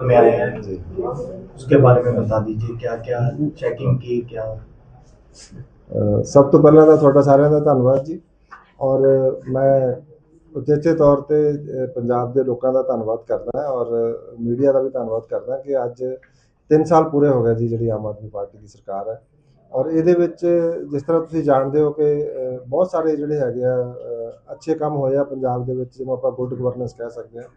में आए हैं जी उसके बारे में बता दीजिए क्या क्या चेकिंग की क्या ਅ, ਸਭ ਤੋਂ ਪਹਿਲਾਂ ਤਾਂ ਤੁਹਾਡਾ ਸਾਰਿਆਂ ਦਾ ਧੰਨਵਾਦ ਜੀ ਔਰ ਮੈਂ ਉਚੇਚੇ ਤੌਰ ਤੇ ਅ, ਪੰਜਾਬ ਦੇ ਲੋਕਾਂ ਦਾ ਧੰਨਵਾਦ ਕਰਦਾ ਹਾਂ ਔਰ ਮੀਡੀਆ ਦਾ ਵੀ ਧੰਨਵਾਦ ਕਰਦਾ ਕਿ ਅੱਜ 3 ਸਾਲ ਪੂਰੇ ਹੋ ਗਏ ਜੀ ਜਿਹੜੀ ਆਮ ਆਦਮੀ ਪਾਰਟੀ ਦੀ ਸਰਕਾਰ ਹੈ ਔਰ ਇਹਦੇ ਵਿੱਚ ਜਿਸ ਤਰ੍ਹਾਂ ਤੁਸੀਂ ਜਾਣਦੇ ਹੋ ਕਿ ਅ, ਬਹੁਤ ਸਾਰੇ ਜਿਹੜੇ ਹੈਗੇ ਆ ਅ, ਅੱਛੇ ਕੰਮ ਹੋਏ ਆ ਪੰਜਾਬ ਦੇ ਵਿੱਚ ਜਿਹਨੂੰ ਆਪਾਂ ਗੁੱਡ ਗਵਰਨੈਂਸ ਕਹਿ ਸਕਦੇ ਹਾਂ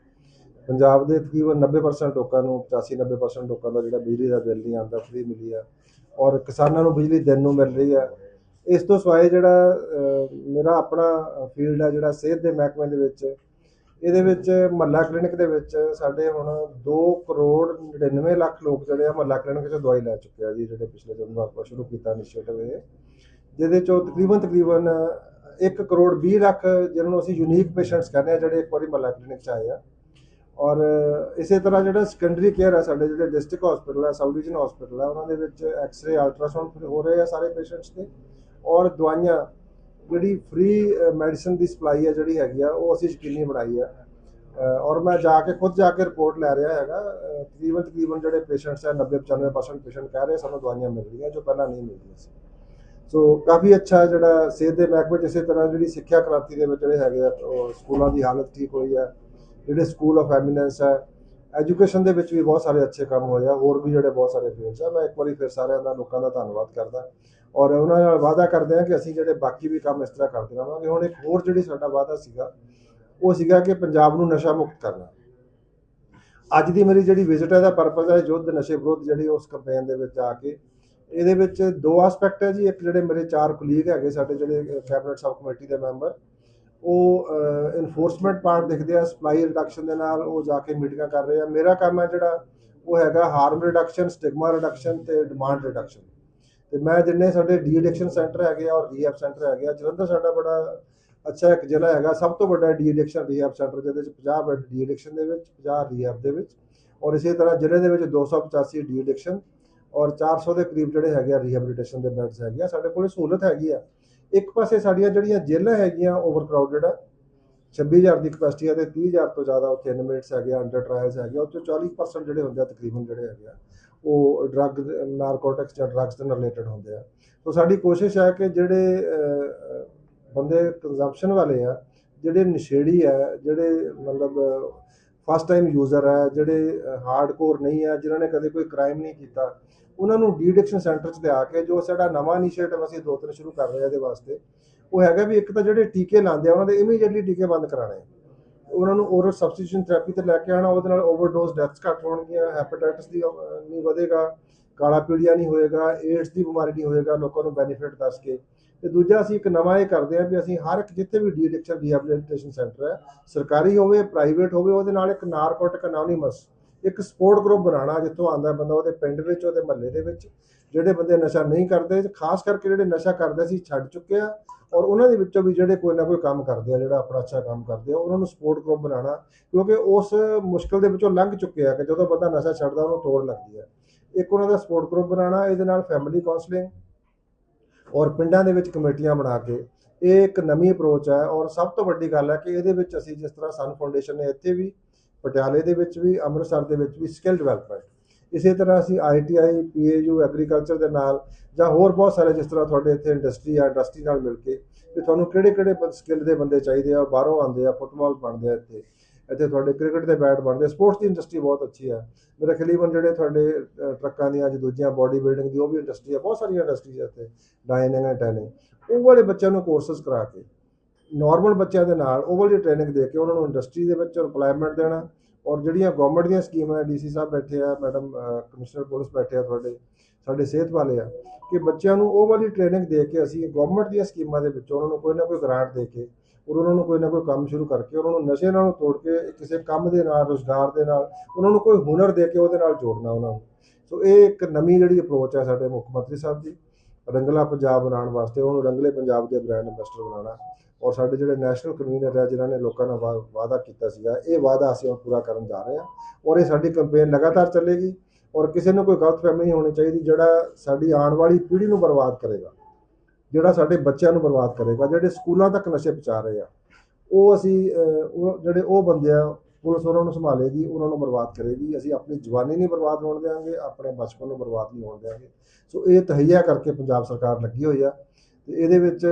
ਪੰਜਾਬ ਦੇ ਤਕਰੀਬਨ 90% ਲੋਕਾਂ ਨੂੰ 85 90% ਲੋਕਾਂ ਦਾ ਜਿਹੜਾ ਬਿਜਲੀ ਦਾ ਬਿੱਲ ਨਹੀਂ ਆਉਂਦਾ ਫ੍ਰੀ ਮਿਲੀ ਆ ਔਰ ਕਿਸਾਨਾਂ ਨੂੰ ਬਿਜਲੀ ਦਿਨ ਨੂੰ ਮਿਲ ਰਹੀ ਆ। ਇਸ ਤੋਂ ਸਿਵਾਏ ਜਿਹੜਾ ਮੇਰਾ ਆਪਣਾ ਫੀਲਡ ਆ ਜਿਹੜਾ ਸਿਹਤ ਦੇ ਮਹਿਕਮੇ ਦੇ ਵਿੱਚ, ਇਹਦੇ ਵਿੱਚ ਮਹੱਲਾ ਕਲੀਨਿਕ ਦੇ ਵਿੱਚ ਸਾਡੇ ਹੁਣ 2 ਕਰੋੜ 99 ਲੱਖ ਲੋਕ ਜਿਹੜੇ ਆ ਮਹੱਲਾ ਕਲੀਨਿਕ 'ਚ ਦਵਾਈ ਲੈ ਚੁੱਕੇ ਆ ਜੀ, ਜਿਹੜੇ ਪਿਛਲੇ ਦਿਨ ਆਪਾਂ ਸ਼ੁਰੂ ਕੀਤਾ ਇਨੀਸ਼ੀਏਟਿਵ ਇਹ, ਜਿਹਦੇ ਚੋਂ ਤਕਰੀਬਨ ਤਕਰੀਬਨ 1 ਕਰੋੜ 20 ਲੱਖ ਜਿਹਨਾਂ ਨੂੰ ਅਸੀਂ ਯੂਨੀਕ ਪੇਸ਼ੈਂਟਸ ਕਹਿੰਦੇ ਆ ਜਿਹੜੇ ਇੱਕ ਵਾਰੀ ਮਹੱਲਾ ਕਲੀਨਿਕ 'ਚ ਆਏ ਆ। ਔਰ ਇਸੇ ਤਰ੍ਹਾਂ ਜਿਹੜਾ ਸੈਕੰਡਰੀ ਕੇਅਰ ਹੈ ਸਾਡੇ ਜਿਹੜੇ ਡਿਸਟ੍ਰਿਕਟ ਹਸਪੀਟਲ ਹੈ ਸਬ ਡਿਵੀਜ਼ਨ ਹਸਪੀਟਲ ਹੈ ਉਹਨਾਂ ਦੇ ਵਿੱਚ ਐਕਸ-ਰੇ ਅਲਟਰਾਸਾਊਂਡ ਹੋ ਰਹੇ ਆ ਸਾਰੇ ਪੇਸ਼ੈਂਟਸ ਦੇ। ਔਰ ਦਵਾਈਆਂ, ਜਿਹੜੀ ਫ੍ਰੀ ਮੈਡੀਸਨ ਦੀ ਸਪਲਾਈ ਹੈ ਜਿਹੜੀ ਹੈਗੀ ਆ, ਉਹ ਅਸੀਂ ਯਕੀਨੀ ਬਣਾਈ ਹੈ ਔਰ ਮੈਂ ਜਾ ਕੇ ਖੁਦ ਜਾ ਕੇ ਰਿਪੋਰਟ ਲੈ ਰਿਹਾ ਹੈਗਾ ਤਕਰੀਬਨ ਤਕਰੀਬਨ ਜਿਹੜੇ ਪੇਸ਼ੈਂਟਸ ਹੈ 90 95% ਪੇਸ਼ੈਂਟ ਕਹਿ ਰਹੇ ਸਾਨੂੰ ਦਵਾਈਆਂ ਮਿਲ ਰਹੀਆਂ ਜੋ ਪਹਿਲਾਂ ਨਹੀਂ ਮਿਲਦੀਆਂ ਸੀ। ਸੋ ਕਾਫੀ ਅੱਛਾ ਜਿਹੜਾ ਸਿਹਤ ਦੇ ਮਹਿਕਮੇ 'ਚ ਇਸੇ ਤਰ੍ਹਾਂ ਜਿਹੜੀ ਸਿੱਖਿਆ ਕ੍ਰਾਂਤੀ ਦੇ ਵਿੱਚ ਜਿਹੜੇ ਹੈਗੇ ਆ, ਉਹ ਸਕੂਲਾਂ ਦੀ ਹਾਲਤ ਠੀਕ ਹੋਈ ਹੈ ਜਿਹੜੇ ਸਕੂਲ ਆਫ ਐਮੀਨੈਂਸ ਹੈ ਐਜੂਕੇਸ਼ਨ ਦੇ ਵਿੱਚ ਵੀ ਬਹੁਤ ਸਾਰੇ ਅੱਛੇ ਕੰਮ ਹੋਏ ਆ, ਹੋਰ ਵੀ ਜਿਹੜੇ ਬਹੁਤ ਸਾਰੇ ਫੀਲਡਸ ਆ, ਮੈਂ ਇੱਕ ਵਾਰੀ ਫਿਰ ਸਾਰਿਆਂ ਦਾ, ਲੋਕਾਂ ਦਾ ਧੰਨਵਾਦ ਕਰਦਾ। ਔਰ ਉਹਨਾਂ ਨਾਲ ਵਾਅਦਾ ਕਰਦੇ ਆ ਕਿ ਅਸੀਂ ਜਿਹੜੇ ਬਾਕੀ ਵੀ ਕੰਮ ਇਸ ਤਰ੍ਹਾਂ ਕਰਦੇ ਰਹਾਂਗੇ। ਹੁਣ ਇੱਕ ਹੋਰ ਜਿਹੜੀ ਸਾਡਾ ਵਾਅਦਾ ਸੀਗਾ, ਉਹ ਸੀਗਾ ਕਿ ਪੰਜਾਬ ਨੂੰ ਨਸ਼ਾ ਮੁਕਤ ਕਰਨਾ। ਅੱਜ ਦੀ ਮੇਰੀ ਜਿਹੜੀ ਵਿਜ਼ਿਟ ਹੈ ਦਾ ਪਰਪਸ ਹੈ ਯੁੱਧ ਨਸ਼ੇ ਵਿਰੁੱਧ ਜਿਹੜੀ ਉਸ ਕੰਪੇਨ ਦੇ ਵਿੱਚ ਆ ਕੇ, ਇਹਦੇ ਵਿੱਚ ਦੋ ਐਸਪੈਕਟ ਹੈ ਜੀ। ਇੱਕ ਜਿਹੜੇ ਮੇਰੇ ਚਾਰ ਕੁਲੀਗ ਹੈਗੇ ਸਾਡੇ ਜਿਹੜੇ ਕੈਬਨਿਟ ਸਬ ਕਮੇਟੀ ਦੇ ਮੈਂਬਰ ਉਹ ਇਨਫੋਰਸਮੈਂਟ ਪਾਰਟ ਦੇਖਦੇ ਆ ਸਪਲਾਈ ਰਿਡਕਸ਼ਨ ਦੇ ਨਾਲ ਉਹ ਜਾ ਕੇ ਮੀਟਿੰਗਾਂ ਕਰ ਰਹੇ ਆ। ਮੇਰਾ ਕੰਮ ਹੈ ਜਿਹੜਾ, ਉਹ ਹੈਗਾ ਹਾਰਮ ਰਿਡਕਸ਼ਨ ਸਟਿਗਮਾ ਰਿਡਕਸ਼ਨ ਤੇ ਡਿਮਾਂਡ ਰਿਡਕਸ਼ਨ ਤੇ ਮੈਂ ਜਿੰਨੇ ਸਾਡੇ ਡੀ ਐਡਿਕਸ਼ਨ ਸੈਂਟਰ ਹੈਗੇ ਆ ਔਰ ਰੀਹੈਬ ਸੈਂਟਰ ਹੈਗੇ ਆ, ਜਲੰਧਰ ਸਾਡਾ ਬੜਾ ਅੱਛਾ ਇੱਕ ਜ਼ਿਲ੍ਹਾ ਹੈਗਾ, ਸਭ ਤੋਂ ਵੱਡਾ ਡੀ ਐਡਿਕਸ਼ਨ ਰੀਹੈਬ ਸੈਂਟਰ ਜਿਹਦੇ ਵਿੱਚ 50 ਬੈੱਡ ਡੀ ਐਡਿਕਸ਼ਨ ਦੇ ਵਿੱਚ 50 ਰੀਹੈਬ ਦੇ ਵਿੱਚ। ਔਰ ਇਸੇ ਤਰ੍ਹਾਂ ਜ਼ਿਲ੍ਹੇ ਦੇ ਵਿੱਚ 285 ਡੀ ਐਡਿਕਸ਼ਨ ਔਰ 400 ਦੇ ਕਰੀਬ ਜਿਹੜੇ ਹੈਗੇ ਆ ਰੀਹੈਬਿਲਿਟੇਸ਼ਨ ਦੇ ਬੈੱਡਸ ਹੈਗੇ ਆ। ਸਾਡੇ ਕੋਲ ਸਹੂਲਤ ਹੈਗੀ ਆ। ਇੱਕ ਪਾਸੇ ਸਾਡੀਆਂ ਜਿਹੜੀਆਂ ਜੇਲ੍ਹਾਂ ਹੈਗੀਆਂ ਓਵਰ ਕਰਾਊਡਡ ਆ 26000 ਦੀ ਕਪੈਸਿਟੀ ਆ ਤੇ 30000 ਤੋਂ ਜ਼ਿਆਦਾ ਉੱਥੇ ਇਨਮੇਟਸ ਹੈਗੇ ਆ ਅੰਡਰ ਟ੍ਰਾਇਲਸ ਹੈਗੇ ਆ ਉਹ 'ਚੋਂ 40% ਜਿਹੜੇ ਹੁੰਦੇ ਆ ਤਕਰੀਬਨ ਜਿਹੜੇ ਹੈਗੇ ਆ, ਉਹ ਡਰੱਗ ਨਾਰਕੋਟਿਕਸ ਜਾਂ ਡਰੱਗਸ ਨਾਲ ਰਿਲੇਟਡ ਹੁੰਦੇ ਆ। ਸੋ ਸਾਡੀ ਕੋਸ਼ਿਸ਼ ਹੈ ਕਿ ਜਿਹੜੇ ਬੰਦੇ ਕੰਜ਼ੰਪਸ਼ਨ ਵਾਲੇ ਆ, ਜਿਹੜੇ ਨਸ਼ੇੜੀ ਆ, ਜਿਹੜੇ ਮਤਲਬ ਫਸਟ ਟਾਈਮ ਯੂਜ਼ਰ ਹੈ ਜਿਹੜੇ ਹਾਰਡਕੋਰ ਨਹੀਂ ਆ, ਜਿਨ੍ਹਾਂ ਨੇ ਕਦੇ ਕੋਈ ਕ੍ਰਾਈਮ ਨਹੀਂ ਕੀਤਾ ਉਹਨਾਂ ਨੂੰ ਡੀਡਿਕਸ਼ਨ ਸੈਂਟਰ 'ਚ ਲਿਆ ਕੇ ਜੋ ਸਾਡਾ ਨਵਾਂ ਇਨੀਸ਼ੀਏਟਿਵ ਅਸੀਂ ਦੋ ਤਿੰਨ ਸ਼ੁਰੂ ਕਰ ਰਹੇ ਹਾਂ ਇਹਦੇ ਵਾਸਤੇ, ਉਹ ਹੈਗਾ ਵੀ ਇੱਕ ਤਾਂ ਜਿਹੜੇ ਟੀਕੇ ਲਾਉਂਦੇ ਆ, ਉਹਨਾਂ ਦੇ ਇਮੀਡੀਏਟਲੀ ਟੀਕੇ ਬੰਦ ਕਰਾਣੇ ਉਹਨਾਂ ਨੂੰ ਓਰਲ ਸਬਸਟੀਟਿਊਸ਼ਨ ਥੈਰੇਪੀ ਤੇ ਲੈ ਕੇ ਆਣਾ ਉਹਦੇ ਨਾਲ ਓਵਰਡੋਜ਼ ਡੈਥਸ ਘੱਟ ਹੋਣਗੀਆਂ ਹੈਪੇਟਾਈਟਸ ਦੀ ਨਹੀਂ ਵਧੇਗਾ, ਕਾਲਾ ਪੀਲੀਆ ਨਹੀਂ ਹੋਏਗਾ ਏਡਸ ਦੀ ਬਿਮਾਰੀ ਨਹੀਂ ਹੋਏਗਾ, ਲੋਕਾਂ ਨੂੰ ਬੈਨੀਫਿਟ ਦੱਸ ਕੇ। ਤੇ ਦੂਜਾ ਅਸੀਂ ਇੱਕ ਨਵਾਂ ਇਹ ਕਰਦੇ ਹਾਂ ਵੀ ਅਸੀਂ ਹਰ ਇੱਕ ਜਿੱਥੇ ਵੀ ਡੀਡਿਕਸ਼ਨ ਰੀਹੈਬਿਲਿਟੇਸ਼ਨ ਸੈਂਟਰ ਹੈ, ਸਰਕਾਰੀ ਹੋਵੇ ਪ੍ਰਾਈਵੇਟ ਹੋਵੇ, ਉਹਦੇ ਨਾਲ ਇੱਕ ਨਾਰਕੋਟਿਕ ਅਨੋਨਿਮਸ ਇੱਕ ਸਪੋਰਟ ਗਰੁੱਪ ਬਣਾਉਣਾ ਜਿੱਥੋਂ ਆਂਦਾ ਬੰਦਾ ਉਹਦੇ ਪਿੰਡ ਵਿੱਚ, ਉਹਦੇ ਮਹੱਲੇ ਦੇ ਵਿੱਚ, ਜਿਹੜੇ ਬੰਦੇ ਨਸ਼ਾ ਨਹੀਂ ਕਰਦੇ, ਖਾਸ ਕਰਕੇ ਜਿਹੜੇ ਨਸ਼ਾ ਕਰਦੇ ਸੀ, ਛੱਡ ਚੁੱਕੇ ਆ ਔਰ ਉਹਨਾਂ ਦੇ ਵਿੱਚੋਂ ਵੀ ਜਿਹੜੇ ਕੋਈ ਨਾ ਕੋਈ ਕੰਮ ਕਰਦੇ ਆ, ਜਿਹੜਾ ਆਪਣਾ ਅੱਛਾ ਕੰਮ ਕਰਦੇ ਆ, ਉਹਨਾਂ ਨੂੰ ਸਪੋਰਟ ਗਰੁੱਪ ਬਣਾਉਣਾ, ਕਿਉਂਕਿ ਉਸ ਮੁਸ਼ਕਲ ਦੇ ਵਿੱਚੋਂ ਲੰਘ ਚੁੱਕੇ ਆ ਕਿ ਜਦੋਂ ਬੰਦਾ ਨਸ਼ਾ ਛੱਡਦਾ, ਉਹਨੂੰ ਤੋੜ ਲੱਗਦੀ ਹੈ ਇੱਕ ਉਹਨਾਂ ਦਾ ਸਪੋਰਟ ਗਰੁੱਪ ਬਣਾਉਣਾ, ਇਹਦੇ ਨਾਲ ਫੈਮਿਲੀ ਕਾਉਂਸਲਿੰਗ ਔਰ ਪਿੰਡਾਂ ਦੇ ਵਿੱਚ ਕਮੇਟੀਆਂ ਬਣਾ ਕੇ, ਇਹ ਇੱਕ ਨਵੀਂ ਅਪਰੋਚ ਹੈ ਔਰ ਸਭ ਤੋਂ ਵੱਡੀ ਗੱਲ ਹੈ ਕਿ ਇਹਦੇ ਵਿੱਚ ਅਸੀਂ ਜਿਸ ਤਰ੍ਹਾਂ ਸਨ ਫਾਊਂਡੇਸ਼ਨ ਨੇ ਇੱਥੇ ਵੀ ਪਟਿਆਲੇ ਦੇ ਵਿੱਚ ਵੀ, ਅੰਮ੍ਰਿਤਸਰ ਦੇ ਵਿੱਚ ਵੀ ਸਕਿੱਲ ਡਿਵੈਲਪਮੈਂਟ ਇਸੇ ਤਰ੍ਹਾਂ ਅਸੀਂ ਆਈਟੀਆਈ ਪੀਏਯੂ ਐਗਰੀਕਲਚਰ ਦੇ ਨਾਲ ਜਾਂ ਹੋਰ ਬਹੁਤ ਸਾਰੇ ਜਿਸ ਤਰ੍ਹਾਂ ਤੁਹਾਡੇ ਇੱਥੇ ਇੰਡਸਟਰੀ ਆ ਇੰਡਸਟਰੀ ਨਾਲ ਮਿਲ ਕੇ ਵੀ ਤੁਹਾਨੂੰ ਕਿਹੜੇ ਕਿਹੜੇ ਸਕਿੱਲ ਦੇ ਬੰਦੇ ਚਾਹੀਦੇ ਆ ਬਾਹਰੋਂ ਆਉਂਦੇ ਆ ਫੁੱਟਬਾਲ ਬਣਦੇ ਆ ਇੱਥੇ। ਇੱਥੇ ਤੁਹਾਡੇ ਕ੍ਰਿਕਟ ਦੇ ਬੈਟ ਬਣਦੇ ਸਪੋਰਟਸ ਦੀ ਇੰਡਸਟਰੀ ਬਹੁਤ ਅੱਛੀ ਆ। ਮੇਰੇ ਖਲੀਬਨ ਜਿਹੜੇ ਤੁਹਾਡੇ ਟਰੱਕਾਂ ਦੀਆਂ ਅੱਜ ਦੂਜੀਆਂ ਬਾਡੀ ਬਿਲਡਿੰਗ ਦੀ ਉਹ ਵੀ ਇੰਡਸਟਰੀ ਆ, ਬਹੁਤ ਸਾਰੀਆਂ ਇੰਡਸਟਰੀਜ਼ ਇੱਥੇ ਡਾਈਨਿੰਗ ਐਂਡ ਟੈਨਿੰਗ ਉਹ ਵਾਲੇ ਬੱਚਿਆਂ ਨੂੰ ਕੋਰਸਸ ਕਰਾ ਕੇ ਨਾਰਮਲ ਬੱਚਿਆਂ ਦੇ ਨਾਲ ਉਹ ਵਾਲੀ ਟ੍ਰੇਨਿੰਗ ਦੇ ਕੇ ਉਹਨਾਂ ਨੂੰ ਇੰਡਸਟਰੀ ਦੇ ਵਿੱਚ ਏਮਪਲੋਇਮੈਂਟ ਦੇਣਾ ਔਰ ਜਿਹੜੀਆਂ ਗਵਰਨਮੈਂਟ ਦੀਆਂ ਸਕੀਮਾਂ ਡੀਸੀ ਸਾਹਿਬ ਬੈਠੇ ਆ ਮੈਡਮ ਕਮਿਸ਼ਨਰ ਪੁਲਿਸ ਬੈਠੇ ਆ ਤੁਹਾਡੇ, ਸਾਡੇ ਸਿਹਤ ਵਾਲੇ ਆ, ਕਿ ਬੱਚਿਆਂ ਨੂੰ ਉਹ ਵਾਲੀ ਟ੍ਰੇਨਿੰਗ ਦੇ ਕੇ ਅਸੀਂ ਗਵਰਨਮੈਂਟ ਦੀਆਂ ਸਕੀਮਾਂ ਦੇ ਵਿੱਚ ਉਹਨਾਂ ਨੂੰ ਕੋਈ ਨਾ ਕੋਈ ਗ੍ਰਾਂਟ ਦੇ ਕੇ ਔਰ ਉਹਨਾਂ ਨੂੰ ਕੋਈ ਨਾ ਕੋਈ ਕੰਮ ਸ਼ੁਰੂ ਕਰਕੇ ਉਹਨਾਂ ਨੂੰ ਨਸ਼ੇ ਨਾਲੋਂ ਤੋੜ ਕੇ ਕਿਸੇ ਕੰਮ ਦੇ ਨਾਲ, ਰੋਜ਼ਗਾਰ ਦੇ ਨਾਲ ਉਹਨਾਂ ਨੂੰ ਕੋਈ ਹੁਨਰ ਦੇ ਕੇ ਉਹਦੇ ਨਾਲ ਜੋੜਨਾ ਉਹਨਾਂ ਨੂੰ। ਸੋ ਇਹ ਇੱਕ ਨਵੀਂ ਜਿਹੜੀ ਅਪਰੋਚ ਹੈ ਸਾਡੇ ਮੁੱਖ ਮੰਤਰੀ ਸਾਹਿਬ ਦੀ, ਰੰਗਲਾ ਪੰਜਾਬ ਬਣਾਉਣ ਵਾਸਤੇ, ਉਹਨੂੰ ਰੰਗਲੇ ਪੰਜਾਬ ਦੇ ਬ੍ਰਾਂਡ ਐਂਬੈਸਡਰ ਬਣਾਉਣਾ। ਔਰ ਸਾਡੇ ਜਿਹੜੇ ਨੈਸ਼ਨਲ ਕਨਵੀਨਰ ਹੈ ਜਿਨ੍ਹਾਂ ਨੇ ਲੋਕਾਂ ਨਾਲ ਵਾ- ਵਾਅਦਾ ਕੀਤਾ ਸੀਗਾ, ਇਹ ਵਾਅਦਾ ਅਸੀਂ ਹੁਣ ਪੂਰਾ ਕਰਨ ਜਾ ਰਹੇ ਹਾਂ ਔਰ ਇਹ ਸਾਡੀ ਕੈਂਪੇਨ ਲਗਾਤਾਰ ਚੱਲੇਗੀ ਔਰ ਕਿਸੇ ਨੂੰ ਕੋਈ ਗਲਤਫਹਿਮੀ ਨਹੀਂ ਹੋਣੀ ਚਾਹੀਦੀ, ਜਿਹੜਾ ਸਾਡੀ ਆਉਣ ਵਾਲੀ ਪੀੜ੍ਹੀ ਨੂੰ ਬਰਬਾਦ ਕਰੇਗਾ, ਜਿਹੜਾ ਸਾਡੇ ਬੱਚਿਆਂ ਨੂੰ ਬਰਬਾਦ ਕਰੇਗਾ, ਜਿਹੜੇ ਸਕੂਲਾਂ ਤੱਕ ਨਸ਼ੇ ਪਹੁੰਚਾ ਰਹੇ ਆ, ਉਹ ਅਸੀਂ ਉਹ ਜਿਹੜੇ ਉਹ ਬੰਦੇ ਆ, ਪੁਲਿਸ ਉਹਨਾਂ ਨੂੰ ਸੰਭਾਲੇਗੀ, ਉਹਨਾਂ ਨੂੰ ਬਰਬਾਦ ਕਰੇਗੀ, ਅਸੀਂ ਆਪਣੀ ਜਵਾਨੀ ਨਹੀਂ ਬਰਬਾਦ ਹੋਣ ਦੇਵਾਂਗੇ ਆਪਣੇ ਬਚਪਨ ਨੂੰ ਬਰਬਾਦ ਨਹੀਂ ਹੋਣ ਦੇਵਾਂਗੇ ਸੋ ਇਹ ਤਹਈਆ ਕਰਕੇ ਪੰਜਾਬ ਸਰਕਾਰ ਲੱਗੀ ਹੋਈ ਆ, ਤੇ ਇਹਦੇ ਵਿੱਚ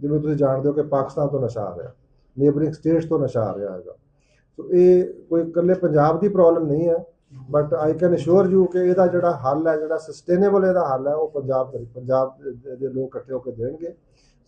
ਜਿਵੇਂ ਤੁਸੀਂ ਜਾਣਦੇ ਹੋ ਕਿ ਪਾਕਿਸਤਾਨ ਤੋਂ ਨਸ਼ਾ ਆ ਰਿਹਾ, ਨੇਬਰਿੰਗ ਸਟੇਟਸ ਤੋਂ ਨਸ਼ਾ ਆ ਰਿਹਾ ਹੈਗਾ। ਸੋ ਇਹ ਕੋਈ ਇਕੱਲੇ ਪੰਜਾਬ ਦੀ ਪ੍ਰੋਬਲਮ ਨਹੀਂ ਹੈ but I can assure you ਕਿ ਇਹਦਾ ਜਿਹੜਾ ਹੱਲ ਹੈ, ਜਿਹੜਾ ਸਸਟੇਨੇਬਲ ਇਹਦਾ ਹੱਲ ਹੈ, ਉਹ ਪੰਜਾਬ ਦੇ, ਪੰਜਾਬ ਦੇ- ਲੋਕ ਇਕੱਠੇ ਹੋ ਕੇ ਦੇਣਗੇ।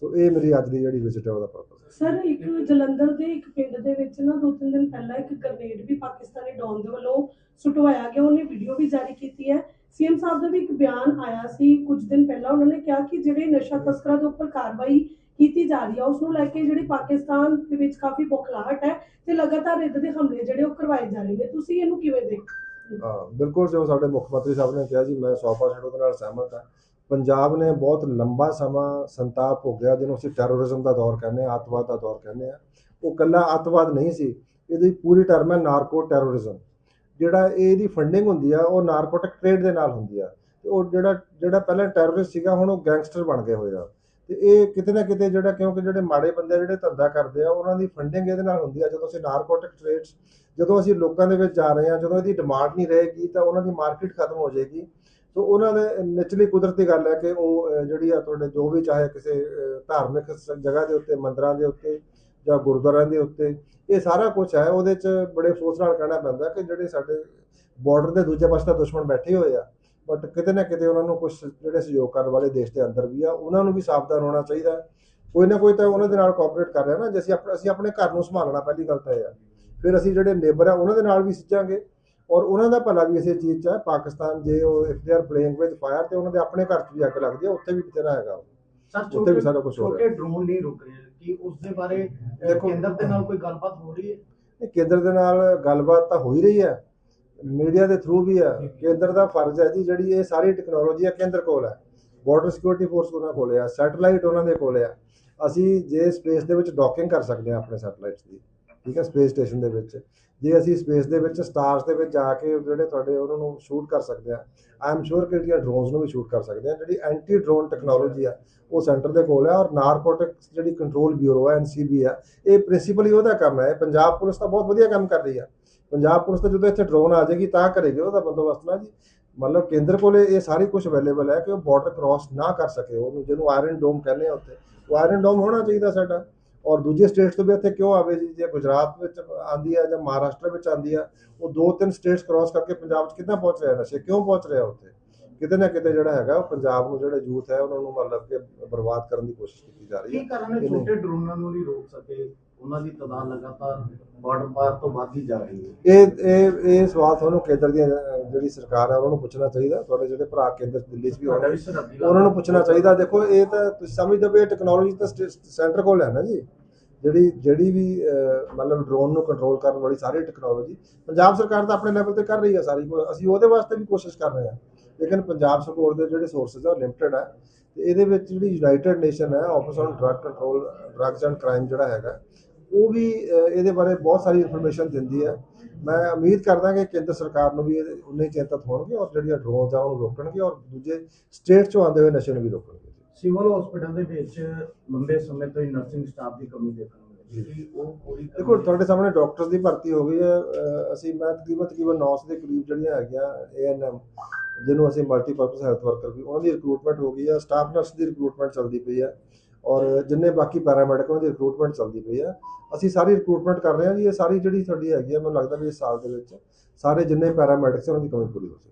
ਸੋ ਇਹ ਮੇਰੀ ਅੱਜ ਦੀ ਜਿਹੜੀ ਵਿਜ਼ਿਟ ਹੈ, ਉਹਦਾ ਪਰਪਸ ਸਰ ਇੱਕ ਜਲੰਧਰ ਦੇ ਇੱਕ ਪਿੰਡ ਦੇ ਵਿੱਚ ਨਾ ਦੋ ਤਿੰਨ ਦਿਨ ਪਹਿਲਾਂ ਇੱਕ ਗ੍ਰਨੇਡ ਵੀ ਪਾਕਿਸਤਾਨੀ ਡੌਨ ਦੇ ਵੱਲੋਂ ਸੁਟਵਾਇਆ ਗਿਆ। ਉਹਨੇ ਵੀਡੀਓ ਵੀ ਜਾਰੀ ਕੀਤੀ ਹੈ। ਸੀਐਮ ਸਾਹਿਬ ਦਾ ਵੀ ਇੱਕ ਬਿਆਨ ਆਇਆ ਸੀ ਕੁਝ ਦਿਨ ਪਹਿਲਾਂ। ਉਹਨਾਂ ਨੇ ਕਿਹਾ ਕਿ ਜਿਹੜੇ ਨਸ਼ਾ ਤਸਕਰਾਂ ਦੇ ਉੱਪਰ ਕਾਰਵਾਈ ਕੀਤੀ ਜਾ ਰਹੀ ਹੈ ਉਸ ਨੂੰ ਲੈ ਕੇ ਜਿਹੜੀ ਪਾਕਿਸਤਾਨ ਦੇ ਵਿੱਚ ਕਾਫੀ ਬੌਖਲਾਹਟ ਹੈ ਤੇ ਲਗਾਤਾਰ ਇੱਦਾਂ ਦੇ ਹਮਲੇ ਜਿਹੜੇ ਉਹ ਕਰਵਾਏ ਜਾ ਰਹੇ ਨੇ। ਤੁਸੀਂ ਇਹਨੂੰ ਕਿਵੇਂ ਦੇਖਦੇ ਹਾਂ, ਬਿਲਕੁਲ ਜੋ ਸਾਡੇ ਮੁੱਖ ਮੰਤਰੀ ਸਾਹਿਬ ਨੇ ਕਿਹਾ ਜੀ, ਮੈਂ 100% ਉਹਦੇ ਨਾਲ ਸਹਿਮਤ ਹਾਂ। ਪੰਜਾਬ ਨੇ ਬਹੁਤ ਲੰਬਾ ਸਮਾਂ ਸੰਤਾਪ ਹੋ ਗਿਆ ਜਿਹਨੂੰ ਅਸੀਂ ਟੈਰਰਿਜ਼ਮ ਦਾ ਦੌਰ ਕਹਿੰਦੇ ਹਾਂ, ਅੱਤਵਾਦ ਦਾ ਦੌਰ ਕਹਿੰਦੇ ਹਾਂ। ਉਹ ਕੱਲਾ ਅੱਤਵਾਦ ਨਹੀਂ ਸੀ, ਇਹਦੀ ਪੂਰੀ ਟਰਮ ਹੈ ਨਾਰਕੋ ਟੈਰਰਿਜ਼ਮ ਜਿਹੜਾ ਇਹਦੀ ਫੰਡਿੰਗ ਹੁੰਦੀ ਆ, ਉਹ ਨਾਰਕੋਟਿਕ ਟ੍ਰੇਡ ਦੇ ਨਾਲ ਹੁੰਦੀ ਆ। ਤੇ ਉਹ ਜਿਹੜਾ ਜਿਹੜਾ ਪਹਿਲਾਂ ਟੈਰਰਿਸਟ ਸੀਗਾ, ਹੁਣ ਉਹ ਗੈਂਗਸਟਰ ਬਣ ਗਏ ਹੋਏ ਆ। ਤੇ ਇਹ ਕਿਤੇ ਨਾ ਕਿਤੇ ਜਿਹੜਾ ਕਿਉਂਕਿ ਜਿਹੜੇ ਮਾੜੇ ਬੰਦੇ ਜਿਹੜੇ ਧੰਦਾ ਕਰਦੇ ਆ, ਉਹਨਾਂ ਦੀ ਫੰਡਿੰਗ ਇਹਦੇ ਨਾਲ ਹੁੰਦੀ ਆ। ਜਦੋਂ ਅਸੀਂ ਨਾਰਕੋਟਿਕ ਟ੍ਰੇਡਸ ਜਦੋਂ ਅਸੀਂ ਲੋਕਾਂ ਦੇ ਵਿੱਚ ਜਾ ਰਹੇ ਹਾਂ ਜਦੋਂ ਇਹਦੀ ਡਿਮਾਂਡ ਨਹੀਂ ਰਹੇਗੀ ਤਾਂ ਉਹਨਾਂ ਦੀ ਮਾਰਕੀਟ ਖਤਮ ਹੋ ਜਾਏਗੀ। ਸੋ ਉਹਨਾਂ ਦੇ ਨਿਚਲੀ ਕੁਦਰਤੀ ਗੱਲ ਹੈ ਕਿ ਉਹ ਜਿਹੜੀ ਆ ਤੁਹਾਡੇ ਜੋ ਵੀ ਚਾਹੇ ਕਿਸੇ ਧਾਰਮਿਕ ਸ- ਜਗ੍ਹਾ ਦੇ ਉੱਤੇ, ਮੰਦਰਾਂ ਦੇ ਉੱਤੇ ਜਾਂ ਗੁਰਦੁਆਰਿਆਂ ਦੇ ਉੱਤੇ, ਇਹ ਸਾਰਾ ਕੁਝ ਹੈ ਉਹਦੇ 'ਚ ਬੜੇ ਅਫਸੋਸ ਨਾਲ ਕਹਿਣਾ ਪੈਂਦਾ ਕਿ ਜਿਹੜੇ ਸਾਡੇ ਬਾਰਡਰ ਦੇ ਦੂਜੇ ਪਾਸੇ ਤਾਂ ਦੁਸ਼ਮਣ ਬੈਠੇ ਹੋਏ ਆ। ਬਟ ਕਿਤੇ ਨਾ ਕਿਤੇ ਉਹਨਾਂ ਨੂੰ ਕੁਝ ਜਿਹੜੇ ਸਹਿਯੋਗ ਕਰਨ ਵਾਲੇ ਦੇਸ਼ ਦੇ ਅੰਦਰ ਵੀ ਆ ਉਹਨਾਂ ਨੂੰ ਵੀ ਸਾਵਧਾਨ ਹੋਣਾ ਚਾਹੀਦਾ। ਕੋਈ ਨਾ ਕੋਈ ਤਾਂ ਉਹਨਾਂ ਦੇ ਨਾਲ ਕੋਆਪਰੇਟ ਕਰ ਰਿਹਾ ਨਾ ਜੇ ਅਸੀਂ ਆਪਣੇ ਅਸੀਂ ਆਪਣੇ ਘਰ ਨੂੰ ਸੰਭਾਲਣਾ ਪਹਿਲੀ ਗੱਲ ਤਾਂ ਇਹ ਆ। ਫਿਰ ਅਸੀਂ ਜਿਹੜੇ ਨੇਬਰ ਆ ਉਹਨਾਂ ਦੇ ਨਾਲ ਵੀ ਸਿੱਝਾਂਗੇ ਔਰ ਉਹਨਾਂ ਦਾ ਭਲਾ ਵੀ ਇਸੇ ਚੀਜ਼ 'ਚ ਹੈ ਪਾਕਿਸਤਾਨ ਜੇ ਉਹ if they are playing with fire ਤੇ ਉਹਨਾਂ ਦੇ ਆਪਣੇ ਘਰ 'ਚ ਵੀ ਅੱਗ ਲੱਗਦੀ ਹੈ ਉੱਥੇ ਵੀ ਬਥੇਰਾ ਹੈਗਾ। ਸਰ ਉੱਥੇ ਵੀ ਸਾਰਾ ਕੁਛ ਹੋ ਰਿਹਾ। ਛੋਟੇ ਡਰੋਨ ਨਹੀਂ ਰੁਕ ਰਹੇ। ਕੀ ਉਸ ਦੇ ਬਾਰੇ ਕੇਂਦਰ ਦੇ ਨਾਲ ਕੋਈ ਗੱਲਬਾਤ ਹੋ ਰਹੀ ਹੈ? ਕੇਂਦਰ ਦੇ ਨਾਲ ਗੱਲਬਾਤ ਤਾਂ ਹੋ ਹੀ ਰਹੀ ਹੈ। ਮੀਡੀਆ ਦੇ ਥਰੂ ਵੀ ਹੈ ਕੇਂਦਰ ਦਾ ਫਰਜ਼ ਹੈ ਜੀ ਜਿਹੜੀ ਇਹ ਸਾਰੀ ਟੈਕਨੋਲੋਜੀ ਹੈ ਕੇਂਦਰ ਕੋਲ ਹੈ। ਬਾਰਡਰ ਸਿਕਿਉਰਿਟੀ ਫੋਰਸ ਉਹਨਾਂ ਕੋਲ ਹੈ ਸੈਟੇਲਾਈਟ ਉਹਨਾਂ ਦੇ ਕੋਲ ਹੈ ਅਸੀਂ ਜੇ ਸਪੇਸ ਦੇ ਵਿੱਚ ਡੌਕਿੰਗ ਕਰ ਸਕਦੇ ਹਾਂ ਆਪਣੇ ਸੈਟੇਲਾਈਟਸ ਦੀ ਠੀਕ ਹੈ ਸਪੇਸ ਸਟੇਸ਼ਨ ਦੇ ਵਿੱਚ। ਜੇ ਅਸੀਂ ਸਪੇਸ ਦੇ ਵਿੱਚ ਸਟਾਰਸ ਦੇ ਵਿੱਚ ਜਾ ਕੇ ਜਿਹੜੇ ਤੁਹਾਡੇ ਉਹਨਾਂ ਨੂੰ ਸ਼ੂਟ ਕਰ ਸਕਦੇ ਹਾਂ ਆਈ ਐਮ ਸ਼ੋਰ ਕਿ ਜਿਹੜੀਆਂ ਡਰੋਨਸ ਨੂੰ ਵੀ ਸ਼ੂਟ ਕਰ ਸਕਦੇ ਹਾਂ। ਜਿਹੜੀ ਐਂਟੀ ਡਰੋਨ ਟੈਕਨੋਲੋਜੀ ਆ ਉਹ ਸੈਂਟਰ ਦੇ ਕੋਲ ਹੈ ਔਰ ਨਾਰਕੋਟਿਕਸ ਜਿਹੜੀ ਕੰਟਰੋਲ ਬਿਊਰੋ ਹੈ ਐਨਸੀਬੀ ਹੈ ਇਹ ਪ੍ਰਿੰਸੀਪਲੀ ਉਹਦਾ ਕੰਮ ਹੈ। ਪੰਜਾਬ ਪੁਲਿਸ ਤਾਂ ਬਹੁਤ ਵਧੀਆ ਕੰਮ ਕਰ ਰਹੀ ਹੈ ਪੰਜਾਬ ਪੁਲਿਸ ਤਾਂ ਜਦੋਂ ਇੱਥੇ ਡਰੋਨ ਆ ਜਾਏਗੀ ਤਾਂ ਕਰੇਗੀ ਉਹਦਾ ਬੰਦੋਬਸਤ ਨਾ ਜੀ। ਮਤਲਬ ਕੇਂਦਰ ਕੋਲੇ ਇਹ ਸਾਰੀ ਕੁਝ ਅਵੇਲੇਬਲ ਹੈ ਕਿ ਉਹ ਬਾਰਡਰ ਕ੍ਰਾਸ ਨਾ ਕਰ ਸਕੇ ਉਹਨੂੰ ਜਿਹਨੂੰ ਆਇਰਨ ਡੋਮ ਕਹਿੰਦੇ ਆ ਉੱਥੇ। ਉਹ ਆਇਰਨ ਡੋਮ ਹੋਣਾ ਚਾਹੀਦਾ ਸਾਡਾ। ਔਰ ਦੂਜੇ ਸਟੇਟਸ ਤੋਂ ਵੀ ਇੱਥੇ ਕਿਉਂ ਆਵੇ ਜੀ? ਜੇ ਗੁਜਰਾਤ ਵਿੱਚ ਆਂਦੀ ਹੈ ਜਾਂ ਮਹਾਰਾਸ਼ਟਰ ਵਿੱਚ ਆਂਦੀ ਹੈ ਉਹ ਦੋ ਤਿੰਨ ਸਟੇਟਸ ਕ੍ਰਾਸ ਕਰਕੇ ਪੰਜਾਬ 'ਚ ਕਿੱਦਾਂ ਪਹੁੰਚ ਰਿਹਾ ਨਸ਼ੇ? ਕਿਉਂ ਪਹੁੰਚ ਰਿਹਾ ਉੱਥੇ? ਕਿਤੇ ਨਾ ਕਿਤੇ ਜਿਹੜਾ ਹੈਗਾ ਉਹ ਪੰਜਾਬ ਨੂੰ ਜਿਹੜਾ ਯੂਥ ਹੈ ਉਹਨਾਂ ਨੂੰ ਮਤਲਬ ਕਿ ਬਰਬਾਦ ਕਰਨ ਦੀ ਕੋਸ਼ਿਸ਼ ਕੀਤੀ ਜਾ ਰਹੀ ਹੈ। ਕੀ ਕਾਰਨ ਹੈ। ਛੋਟੇ ਡਰੋਨਾਂ ਨੂੰ ਨਹੀਂ ਰੋਕ ਸਕੇ? ਉਹਨਾਂ ਦੀ ਤਾਦਾਦ ਲਗਾਤਾਰ ਬਾਰਡਰ ਪਾਰ ਤੋਂ ਵੱਧਦੀ ਜਾ ਰਹੀ ਹੈ। ਇਹ ਇਹ ਇਹ ਸਵਾਲ ਤੁਹਾਨੂੰ ਕੇਂਦਰ ਦੀ ਜਿਹੜੀ ਸਰਕਾਰ ਹੈ ਉਹਨਾਂ ਨੂੰ ਪੁੱਛਣਾ ਚਾਹੀਦਾ। ਤੁਹਾਡੇ ਜਿਹੜੇ ਭਰਾ ਕੇਂਦਰ ਦਿੱਲੀ 'ਚ ਵੀ ਹੋਣਗੇ ਉਹਨਾਂ ਨੂੰ ਪੁੱਛਣਾ ਚਾਹੀਦਾ। ਦੇਖੋ ਇਹ ਤਾਂ ਤੁਸੀਂ ਸਮਝਦੇ ਹੋ ਇਹ ਟੈਕਨੋਲੋਜੀ ਤਾਂ ਸੈਂਟਰ ਕੋਲ ਹੈ ਨਾ ਜੀ। ਜਿਹੜੀ ਜਿਹੜੀ ਵੀ ਮਤਲਬ ਡਰੋਨ ਨੂੰ ਕੰਟਰੋਲ ਕਰਨ ਵਾਲੀ ਸਾਰੀ ਟੈਕਨੋਲੋਜੀ ਪੰਜਾਬ ਸਰਕਾਰ ਤਾਂ ਆਪਣੇ ਲੈਵਲ ਤੇ ਕਰ ਰਹੀ ਹੈ ਸਾਰੀ। ਅਸੀਂ ਉਹਦੇ ਵਾਸਤੇ ਵੀ ਕੋਸ਼ਿਸ਼ ਕਰ ਰਹੇ ਹਾਂ ਲੇਕਿਨ ਪੰਜਾਬ ਸਰਕਾਰ ਦੇ ਜਿਹੜੇ ਸੋਰਸਸ ਆ ਲਿਮਟਿਡ ਹੈ ਤੇ ਇਹਦੇ ਵਿੱਚ ਜਿਹੜੀ ਯੂਨਾਈਟਿਡ ਨੇਸ਼ਨ ਹੈ office on drug control drugs and crime ਜਿਹੜਾ ਹੈਗਾ ਉਹ ਵੀ ਇਹਦੇ ਬਾਰੇ ਬਹੁਤ ਸਾਰੀ ਇਨਫੋਰਮੇਸ਼ਨ ਦਿੰਦੀ ਹੈ। ਮੈਂ ਉਮੀਦ ਕਰਦਾ ਕਿ ਕੇਂਦਰ ਸਰਕਾਰ ਨੂੰ ਵੀ ਹੀ ਚਿੰਤਤ ਹੋਣਗੇ ਔਰ ਜਿਹੜੀਆਂ ਡਰੋਨਸ ਆ ਉਹਨੂੰ ਰੋਕਣਗੇ ਔਰ ਦੂਜੇ ਸਟੇਟ ਚੋਂ ਆਉਂਦੇ ਹੋਏ ਨਸ਼ੇ ਨੂੰ ਵੀ ਰੋਕਣਗੇ। ਸਿਵਲ ਹਸਪੀਟਲ ਦੇ ਵਿੱਚ ਲੰਬੇ ਸਮੇਂ ਤੋਂ ਹੀ ਨਰਸਿੰਗ ਸਟਾਫ ਦੀ ਕਮੀ ਦੇਖਣ ਨੂੰ ਕੀ ਉਹ ਪੂਰੀ ਦੇਖੋ ਤੁਹਾਡੇ ਸਾਹਮਣੇ ਡਾਕਟਰਸ ਦੀ ਭਰਤੀ ਹੋ ਗਈ ਹੈ। ਅਸੀਂ ਮੈਂ ਤਕਰੀਬਨ ਤਕਰੀਬਨ 900 ਦੇ ਕਰੀਬ ਜਿਹੜੀਆਂ ਹੈਗੀਆਂ ਏਐਨਐਮ ਜਿਹਨੂੰ ਅਸੀਂ ਮਲਟੀਪਰਪਸ ਹੈਲਥ ਵਰਕਰ ਵੀ ਉਹਨਾਂ ਦੀ ਰਿਕਰੂਟਮੈਂਟ ਹੋ ਗਈ ਹੈ। ਸਟਾਫ ਨਰਸ ਦੀ ਰਿਕਰੂਟਮੈਂਟ ਚੱਲਦੀ ਪਈ ਹੈ। ਔਰ ਜਿੰਨੇ ਬਾਕੀ ਪੈਰਾਮੈਡਿਕਾਂ ਦੀ ਰਿਕਰੂਟਮੈਂਟ ਚੱਲਦੀ ਪਈ ਹੈ ਅਸੀਂ ਸਾਰੀ ਰਿਕਰੂਟਮੈਂਟ ਕਰ ਰਹੇ ਹਾਂ ਜੀ, ਇਹ ਸਾਰੀ ਜਿਹੜੀ ਤੁਹਾਡੀ ਹੈਗੀ ਆ, ਮੈਨੂੰ ਲੱਗਦਾ ਵੀ ਇਸ ਸਾਲ ਦੇ ਵਿੱਚ ਸਾਰੇ ਜਿੰਨੇ ਪੈਰਾਮੈਡਿਕਸ ਉਹਨਾਂ ਦੀ ਕਮੀ ਪੂਰੀ ਹੋ ਸਕੇ